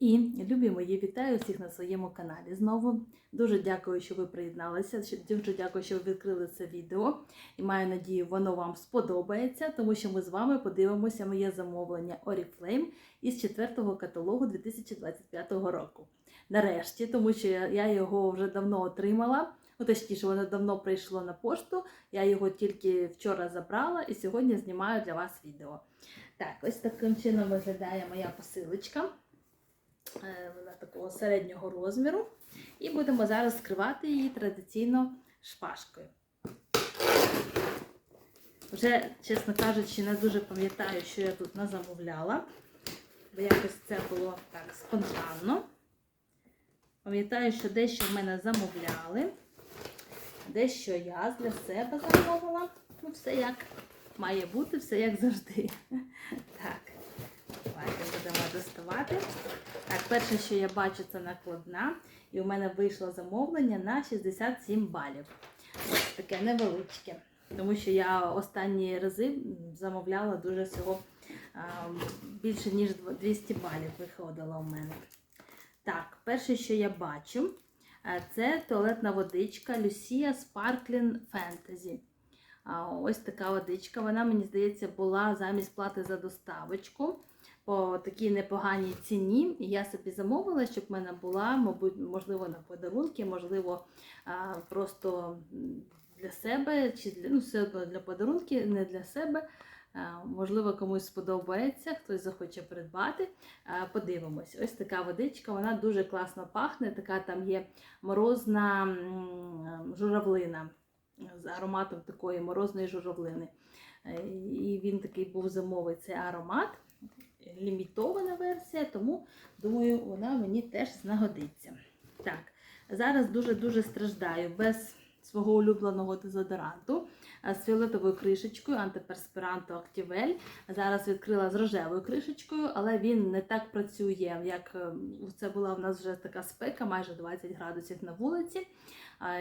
І любі мої, вітаю всіх на своєму каналі. Знову дуже дякую, що ви приєдналися. Дуже дякую, що ви відкрили це відео. І маю надію, воно вам сподобається, тому що ми з вами подивимося моє замовлення Oriflame із четвертого каталогу 2025 року. Нарешті, тому що я його вже давно отримала. Ну, точніше, воно давно прийшло на пошту. Я його тільки вчора забрала і сьогодні знімаю для вас відео. Так, ось таким чином виглядає моя посилочка. Е, Вона такого середнього розміру. І будемо зараз скривати її традиційно шпажкою. Вже, чесно кажучи, не дуже пам'ятаю, що я тут назамовляла, бо якось це було так спонтанно. Пам'ятаю, що дещо в мене замовляли, дещо я для себе замовила. Ну, все як має бути, все як завжди. Так, давайте будемо доставати. Перше, що я бачу, це накладна. І у мене вийшло замовлення на 67 балів. Ось таке невеличке. Тому що я останні рази замовляла дуже всього більше, ніж 200 балів виходило у мене. Так, перше, що я бачу, це туалетна водичка Lucia Sparkling Fantasy. Ось така водичка. Вона, мені здається, була замість плати за доставочку по такій непоганій ціні. І я собі замовила, щоб в мене була, мабуть, можливо, на подарунки, можливо, просто для себе, чи для ну, все одно для подарунки, не для себе. Можливо, комусь сподобається, хтось захоче придбати. Подивимось. Ось така водичка, вона дуже класно пахне. Така там є морозна журавлина з ароматом такої морозної журавлини. Е, І він такий був зимовий цей аромат лімітована версія, тому думаю, вона мені теж знагодиться. Так, зараз дуже-дуже страждаю без свого улюбленого дезодоранту з фіолетовою кришечкою антиперспіранто Activell. Зараз відкрила з рожевою кришечкою, але він не так працює, як е, це була в нас вже така спека, майже 20 градусів на вулиці.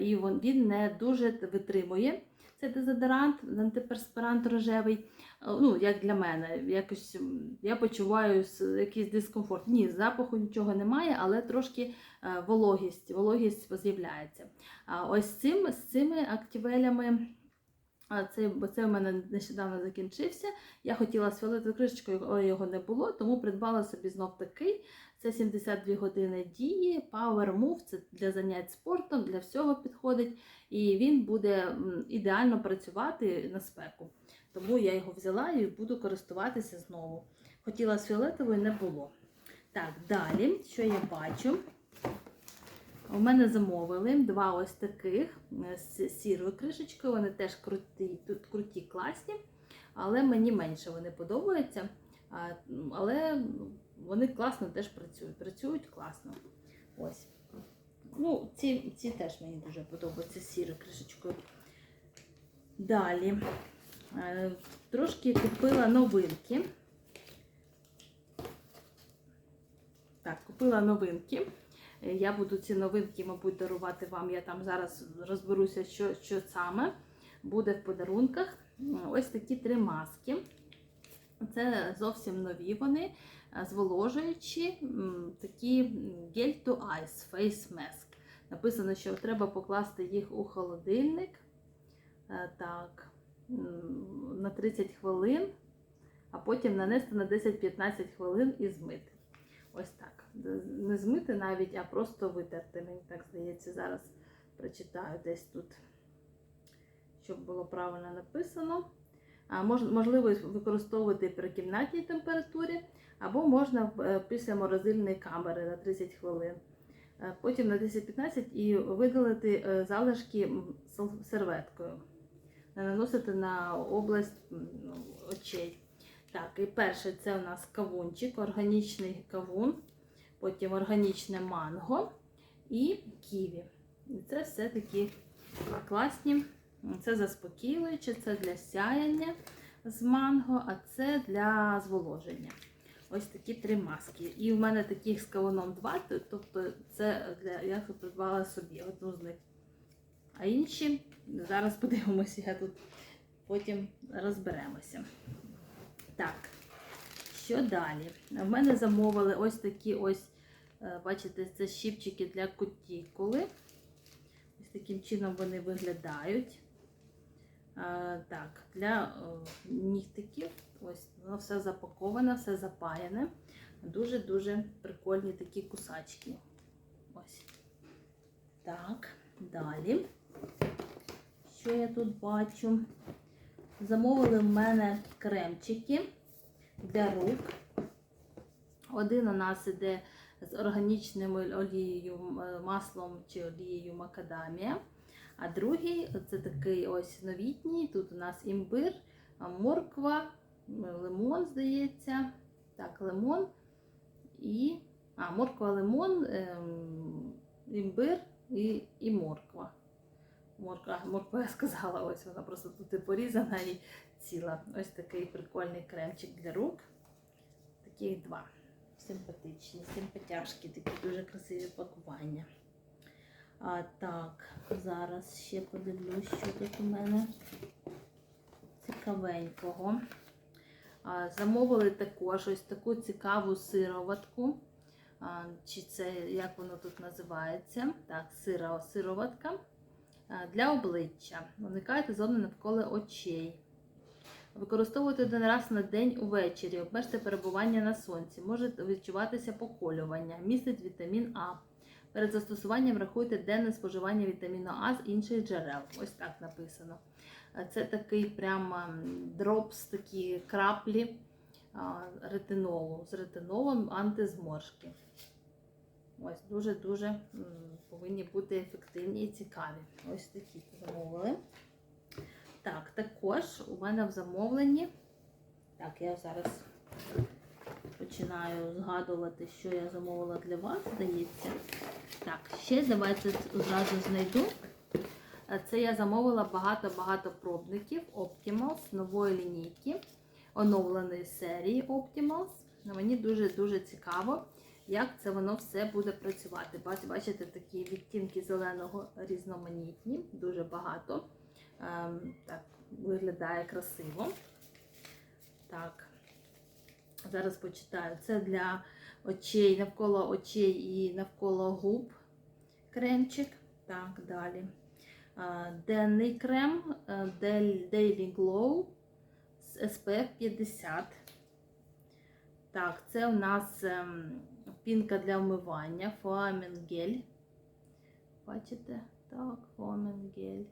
І він не дуже витримує цей дезодорант, антиперспирант рожевий. Ну, як для мене, якось я почуваю якийсь дискомфорт. Ні, запаху нічого немає, але трошки е, вологість, вологість з'являється. А ось цим, з цими активелями. А це, бо це в мене нещодавно закінчився. Я хотіла фіолетовою кришечкою, але його не було, тому придбала собі знов такий. Це 72 години дії, Power Move, це для занять спортом, для всього підходить. І він буде ідеально працювати на спеку. Тому я його взяла і буду користуватися знову. Хотіла з фіолетовою, не було. Так, далі, що я бачу? У мене замовили два ось таких е, з сірою кришечкою. Вони теж круті, тут круті, класні, але мені менше вони подобаються. Але вони класно теж працюють. Працюють класно. Ось. Ну, ці, ці теж мені дуже подобаються з сірою кришечкою. Далі. Е, Трошки купила новинки. Так, купила новинки. Е, Я буду ці новинки, мабуть, дарувати вам. Я там зараз розберуся, що, що саме буде в подарунках. Ось такі три маски. Це зовсім нові вони, е, зволожуючі, такі гель to ice face mask. Написано, що треба покласти їх у холодильник. Е, Так, на 30 хвилин, а потім нанести на 10-15 хвилин і змити. Ось так. Не змити навіть, а просто витерти. Мені так здається, зараз прочитаю десь тут, щоб було правильно написано. Можливо використовувати при кімнатній температурі, або можна е, після морозильної камери на 30 хвилин. Е, Потім на 10-15 і видалити е, залишки серветкою. Наносити на область ну, очей. Так, і перше це у нас кавунчик, органічний кавун, потім органічне манго і ківі. І це все такі класні. Це заспокіююче, це для сяяння з манго, а це для зволоження. Ось такі три маски. І в мене таких з кавуном два, тобто це для я придбала собі одну з них. А інші зараз подивимося, я тут потім розберемося. Що далі? В мене замовили ось такі ось, е, бачите, це щіпчики для кутікули. Ось таким чином вони виглядають. Е, Так, для е, нігтиків. Ось воно все запаковане, все запаяне. Дуже-дуже прикольні такі кусачки. Ось. Так, далі. Що я тут бачу? Замовили в мене кремчики для рук. Один у нас іде з органічним олією, маслом чи олією макадамія. А другий це такий ось новітній. Тут у нас імбир, морква, лимон, здається. Так, лимон і. А, морква, лимон, ем, імбир і, і морква. Морква, морква я сказала, ось вона просто тут і порізана і ціла. Ось такий прикольний кремчик для рук. Таких два. Симпатичні, симпатяшки, такі дуже красиві пакування. А так, зараз ще подивлюсь, що тут у мене цікавенького. А, замовили також ось таку цікаву сироватку. А, чи це як воно тут називається? Так, сиро, сироватка а, для обличчя. Уникайте зони навколо очей. Використовуйте один раз на день увечері. Обмежте перебування на сонці. Може відчуватися поколювання. Містить вітамін А. Перед застосуванням рахуйте денне споживання вітаміну А з інших джерел. Ось так написано. Це такий прямо дропс, такі краплі ретинолу. З ретинолом антизморшки. Ось дуже-дуже повинні бути ефективні і цікаві. Ось такі замовили. Так, також у мене в замовленні. Так, я зараз починаю згадувати, що я замовила для вас, здається. Так, ще давайте одразу знайду. Е, Це я замовила багато-багато пробників Optimals нової лінійки, оновленої серії Optimals. Мені дуже-дуже цікаво, як це воно все буде працювати. Бачите, такі відтінки зеленого різноманітні, дуже багато. Ем, Так, виглядає красиво. Так, зараз почитаю. Це для очей, навколо очей і навколо губ кремчик. Так, далі. Денний крем е, Daily Glow з SPF 50. Так, це у нас ем, пінка для вмивання, Gel. Бачите? Так, Gel.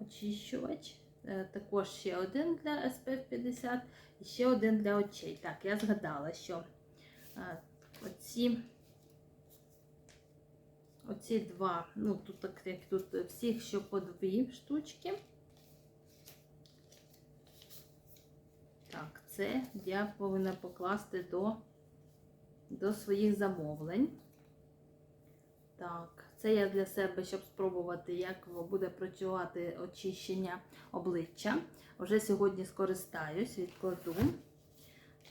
Очищувач. Е, Також ще один для SPF 50 і ще один для очей. Так, я згадала, що е, оці, оці два, ну тут так як тут всіх, що по дві штучки. Так, це я повинна покласти до, до своїх замовлень. Так, це я для себе, щоб спробувати, як буде працювати очищення обличчя. Вже сьогодні скористаюсь, відкладу.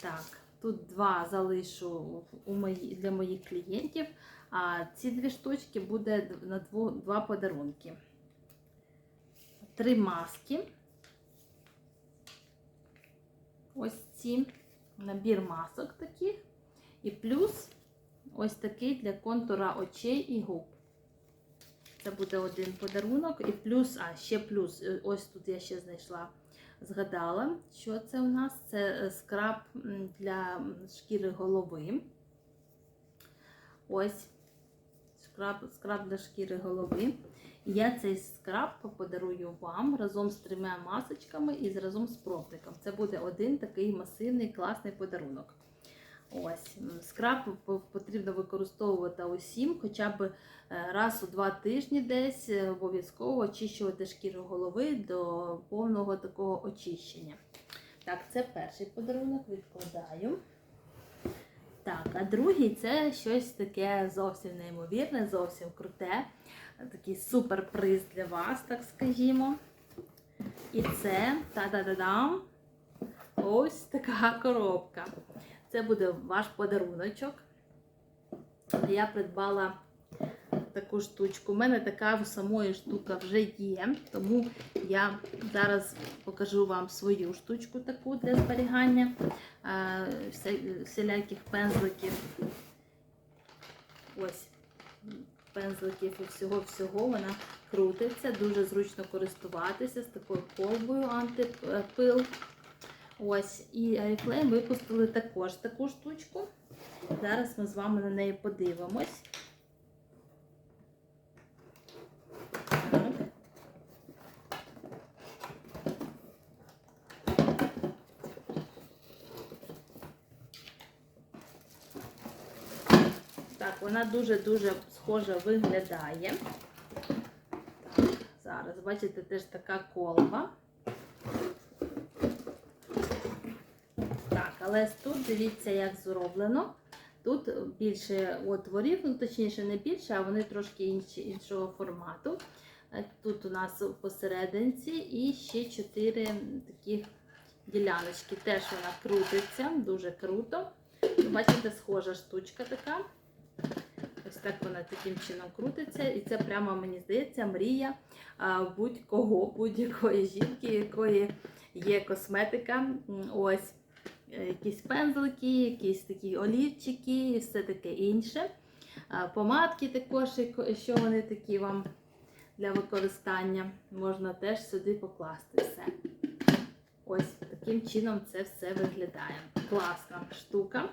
Так, тут два залишу у мої, для моїх клієнтів, а ці дві штучки буде на дво, два подарунки. Три маски. Ось ці набір масок таких. І плюс ось такий для контура очей і губ. Це буде один подарунок. І плюс, а ще плюс, е, ось тут я ще знайшла, згадала, що це у нас це е, скраб для шкіри голови. Ось скраб, скраб для шкіри голови. Я цей скраб подарую вам разом з трьома масочками і разом з пробником. Це буде один такий масивний класний подарунок. Ось скраб потрібно використовувати усім, хоча б е, раз у два тижні десь е, обов'язково очищувати шкіру голови до повного такого очищення. Так, це перший подарунок відкладаю. Так, а другий це щось таке зовсім неймовірне, зовсім круте. Такий суперприз для вас, так скажімо. І це та-да-да-дам. Ось така коробка. Це буде ваш подаруночок. Я придбала таку штучку. У мене така самої штука вже є, тому я зараз покажу вам свою штучку таку для зберігання е, всіляких пензликів. Ось пензликів і всього-всього вона крутиться, дуже зручно користуватися з такою колбою антипил. Ось, і Oriflame випустили також таку штучку. Зараз ми з вами на неї подивимось. Так. Так, вона дуже-дуже схоже виглядає. Так, зараз, бачите, теж така колба. Так, але тут дивіться, як зроблено. Тут більше отворів, ну точніше, не більше, а вони трошки інші, іншого формату. Е, Тут у нас посерединці і ще чотири таких діляночки. Теж вона крутиться, дуже круто. Бачите, схожа штучка така. Ось так вона таким чином крутиться. І це прямо, мені здається, мрія будь-кого, будь-якої жінки, якої є косметика. Ось якісь пензлики, якісь такі олівчики і все таке інше. Помадки також, що вони такі вам для використання, можна теж сюди покласти все. Ось таким чином це все виглядає. Класна штука.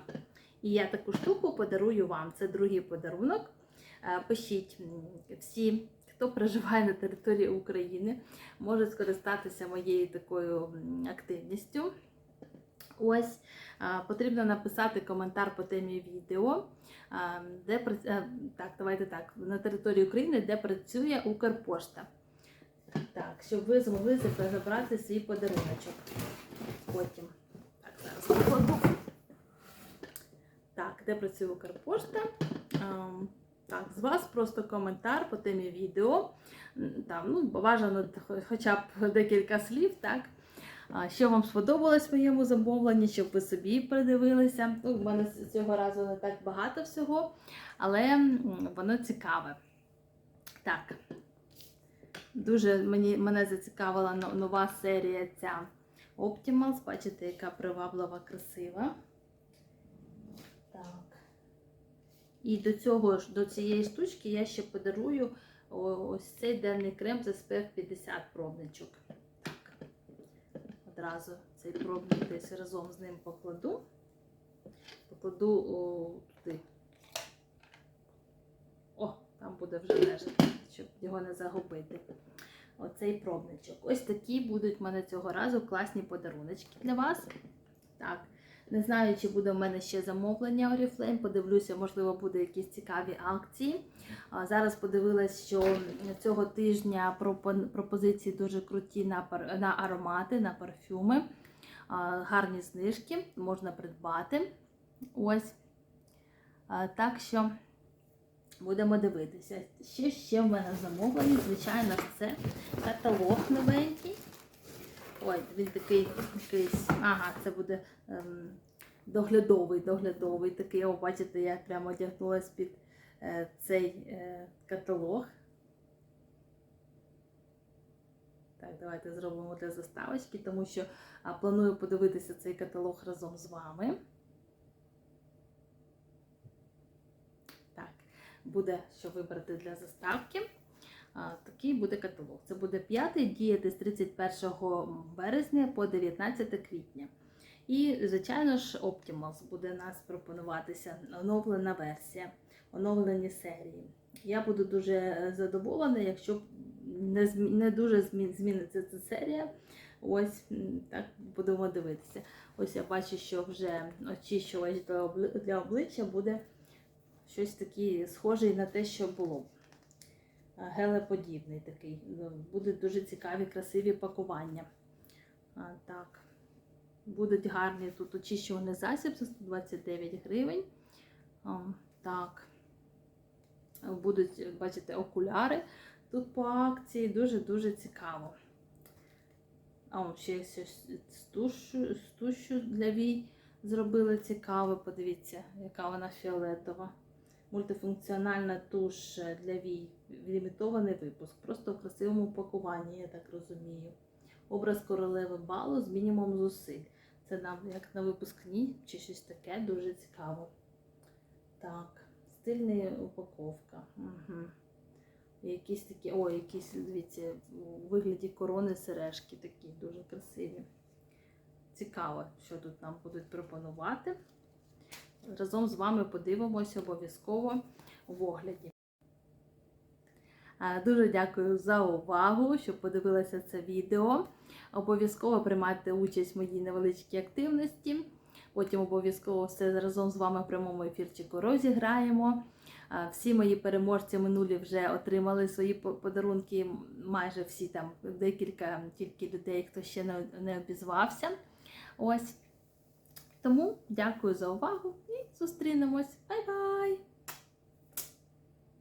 І я таку штуку подарую вам. Це другий подарунок. Е, Пишіть всі, хто проживає на території України, можуть скористатися моєю такою активністю. Ось потрібно написати коментар по темі відео, де так, давайте так, на території України, де працює Укрпошта. Так, щоб ви змогли забрати свій подаруночок. Потім. Так, зараз. Так, де працює Укрпошта? Ем, Так, з вас просто коментар по темі відео. Там, ну, бажано хоча б декілька слів, так? Що вам сподобалось в моєму замовленні, щоб ви собі придивилися. Ну, в мене цього разу не так багато всього, але воно цікаве. Так. Дуже мені, мене зацікавила нова серія ця Optimals. Бачите, яка приваблива, красива. Так. І до цього ж, до цієї штучки я ще подарую ось цей денний крем з SPF 50 пробничок. Одразу цей пробник десь разом з ним покладу. Покладу о, туди. О, там буде вже лежати, щоб його не загубити. Оцей пробничок. Ось такі будуть в мене цього разу класні подаруночки для вас. Так. Не знаю, чи буде в мене ще замовлення Oriflame. Подивлюся, можливо, буде якісь цікаві акції. Зараз подивилась, що цього тижня пропозиції дуже круті на, аромати, на парфюми. Гарні знижки можна придбати. Ось. Так що будемо дивитися. Що ще в мене замовлені? Звичайно, це каталог новенький. Ой, він такий якийсь. Ага, це буде ем, доглядовий, доглядовий такий. О, бачите, я прямо одягнулась під е, цей е, каталог. Так, давайте зробимо для заставочки, тому що а, планую подивитися цей каталог разом з вами. Так, буде що вибрати для заставки. А, Такий буде каталог. Це буде п'ятий, діяти з 31 березня по 19 квітня. І, звичайно ж, Optimals буде нас пропонуватися оновлена версія, оновлені серії. Я буду дуже задоволена, якщо не, не дуже змі- зміниться ця серія. Ось так будемо дивитися. Ось я бачу, що вже очищувач для обличчя буде щось таке схоже на те, що було. Гелеподібний такий. Ну, Будуть дуже цікаві, красиві пакування. Так. Будуть гарні тут очищувальний засіб за 129 гривень. Так. Будуть, бачите, окуляри тут по акції. Дуже-дуже цікаво. А ще тушу, для вій зробили цікаве. Подивіться, яка вона фіолетова. Мультифункціональна туш для вій. Лімітований випуск. Просто в красивому упакуванні, я так розумію. Образ королеви балу з мінімумом зусиль. Це нам як на випускні чи щось таке, дуже цікаво. Так, стильна упаковка. Угу. Якісь такі, о, якісь, дивіться, у вигляді корони сережки такі дуже красиві. Цікаво, що тут нам будуть пропонувати. Разом з вами подивимося обов'язково в огляді. Е, Дуже дякую за увагу, що подивилися це відео. Обов'язково приймайте участь в моїй невеличкій активності. Потім обов'язково все разом з вами в прямому ефірчику розіграємо. Е, Всі мої переможці минулі вже отримали свої подарунки. Майже всі там декілька тільки людей, хто ще не, не обізвався. Ось. Тому дякую за увагу і зустрінемось. Бай-бай!